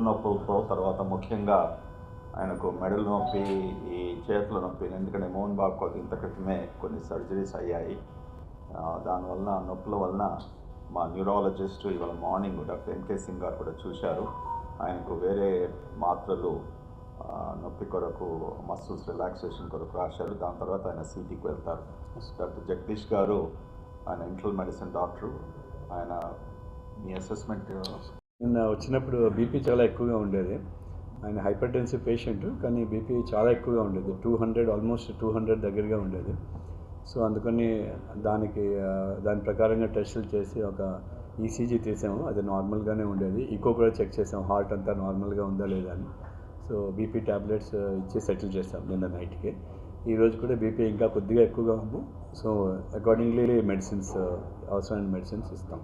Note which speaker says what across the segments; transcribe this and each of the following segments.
Speaker 1: నొప్పులతో తర్వాత ముఖ్యంగా ఆయనకు మెడల నొప్పి ఈ చేతుల నొప్పి ఎందుకంటే మోహన్ బాబు కొద్ది ఇంత క్రితమే కొన్ని సర్జరీస్ అయ్యాయి. దానివలన దానివల్ల నొప్పుల వలన మా న్యూరాలజిస్ట్ ఇవాళ మార్నింగ్ డాక్టర్ ఎంకే సింగ్ గారు కూడా చూశారు. ఆయనకు వేరే మాత్రలు నొప్పి కొరకు మసిల్స్ రిలాక్సేషన్ కొరకు రాశారు. దాని తర్వాత ఆయన సిటీకి వెళ్తారు. డాక్టర్ జగదీష్ గారు ఆయన ఇంట్రల్ మెడిసిన్ డాక్టరు. ఆయన మీ అసెస్మెంట్
Speaker 2: నిన్న వచ్చినప్పుడు బీపీ చాలా ఎక్కువగా ఉండేది. ఆయన హైపర్ టెన్సివ్ పేషెంట్ కానీ బీపీ చాలా ఎక్కువగా ఉండేది. Two hundred almost two hundred దగ్గరగా ఉండేది. సో అందుకని దానికి దాని ప్రకారంగా టెస్టులు చేసి ఒక ఈసీజీ తీసాము. అది నార్మల్గానే ఉండేది. ఈకో కూడా చెక్ చేసాం. హార్ట్ అంతా నార్మల్గా ఉందా లేదా అని. సో బీపీ ట్యాబ్లెట్స్ ఇచ్చి సెటిల్ చేస్తాం నిన్న నైట్కి. ఈరోజు కూడా బీపీ ఇంకా కొద్దిగా ఎక్కువగా ఉంది. సో అకార్డింగ్లీ మెడిసిన్స్ అవసరమైన మెడిసిన్స్ ఇస్తాం.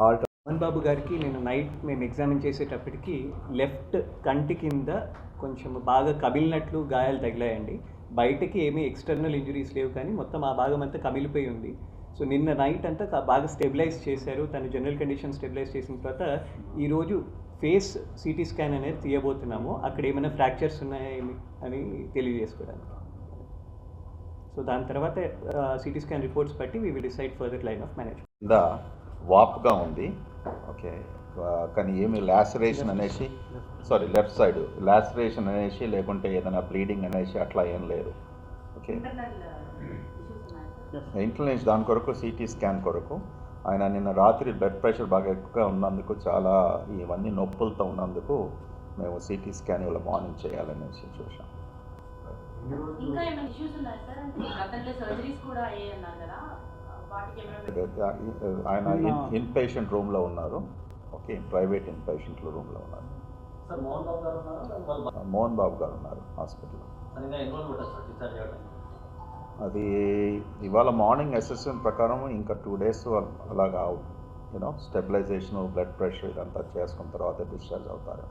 Speaker 2: హార్ట్
Speaker 3: మోహన్ బాబు గారికి నేను నైట్ మేము ఎగ్జామిన్ చేసేటప్పటికి లెఫ్ట్ కంటి కింద కొంచెం బాగా కమిలినట్లు గాయాలు తగిలాయండి. బయటకి ఏమీ ఎక్స్టర్నల్ ఇంజరీస్ లేవు కానీ మొత్తం ఆ భాగం అంతా కమిలిపోయి ఉంది. సో నిన్న నైట్ అంతా బాగా స్టెబిలైజ్ చేశారు. తన జనరల్ కండిషన్ స్టెబిలైజ్ చేసిన తర్వాత ఈరోజు ఫేస్ సిటీ స్కాన్ అనేది తీయబోతున్నాము. అక్కడ ఏమైనా ఫ్రాక్చర్స్ ఉన్నాయేమి అని తెలియజేసుకోవడానికి. సో దాని తర్వాత సిటీ స్కాన్ రిపోర్ట్స్ బట్టి we will decide further line of management.
Speaker 1: వాప్గా ఉంది. ఓకే. కానీ ఏమి లాసరేషన్ అనేసి సారీ లెఫ్ట్ సైడ్ లాసరేషన్ అనేసి లేకుంటే ఏదైనా బ్లీడింగ్ అనేసి అట్లా ఏం లేదు. ఓకే. ఇంటర్నెట్ దాని కొరకు సిటీ స్కాన్ కొరకు. ఆయన నిన్న రాత్రి బ్లడ్ ప్రెషర్ బాగా ఎక్కువగా ఉన్నందుకు చాలా ఇవన్నీ నొప్పులతో ఉన్నందుకు మేము సిటీ స్కాన్ ఇవాళ మార్నింగ్ చేయాలనేసి చూసాం
Speaker 4: ఇంకా ఏమైనా ఇష్యూస్ ఉన్నాయా సార్ అంటే గతంలో సర్జరీస్ కూడా అయ్యాయి అన్నారు కదా.
Speaker 1: ఆయన ఇన్ పేషెంట్ రూమ్లో ఉన్నారు. ఓకే ప్రైవేట్ ఇన్ పేషెంట్ రూమ్లో ఉన్నారు.
Speaker 5: సార్ మోహన్ బాబు గారు ఉన్నారా? వాళ్ళు
Speaker 1: మోహన్ బాబు. గారు ఉన్నారు హాస్పిటల్లో. అది ఇవాళ మార్నింగ్ అసెస్మెంట్ ప్రకారం ఇంకా టూ డేస్ అలాగా you know stabilization blood pressure ఇదంతా చేసుకున్న తర్వాత డిశ్చార్జ్ అవుతారు.